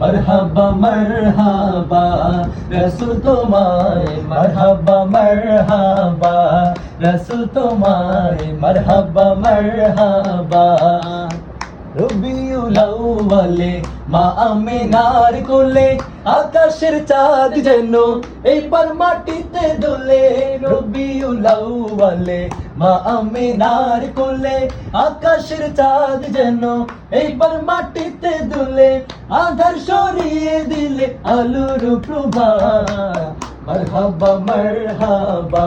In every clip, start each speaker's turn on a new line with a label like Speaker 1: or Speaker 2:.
Speaker 1: মরহবা মরহবা রসুল তোমায় মরহবা মরহবা রসুল তোমায় মরহবা মরহবা রবিউল আউয়ালে মা আমিনার কোলে, আকাশের চাঁদ যেন এইবার মাটিতে দোলে। রবিউল আউয়ালে মা আমিনার কোলে, আকাশের চাঁদ যেন এইবার মাটিতে দোলে। আধার সরিয়ে দিলে আলোর প্রভা মরহবা মরহাবা।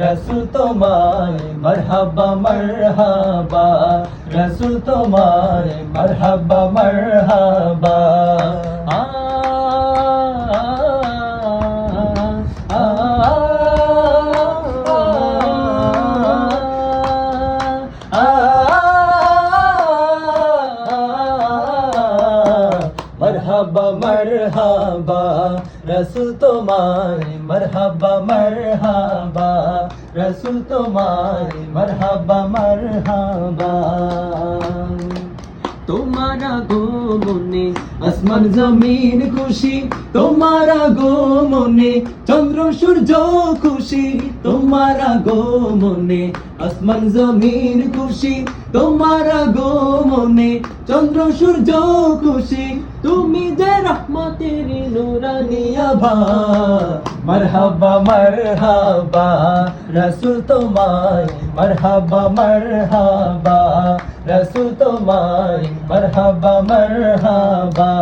Speaker 1: রসুল তোমায় মরহাবা মরহাবা। রসুল তোমায় মরহাবা মরহবা। মরহবা মরহবা। রসুল তোমায় মরহবা মরহবা। রসুল তোমায় মরহবা মরহবা। তোমারা গো মনে, আসমান জমিন খুশি, তোমারা গো মনে, চন্দ্র সূর্য খুশি, তোমারা গো মনে, আসমান জমিন খুশি, তোমারা গো মনে, চন্দ্র সূর্য খুশি, তুমি যে রহমতের নুরানি আভা, মরহবা মরহবা, রসুল তোমায় মরহবা মরহবা। তোমায় মরহবা মরহবা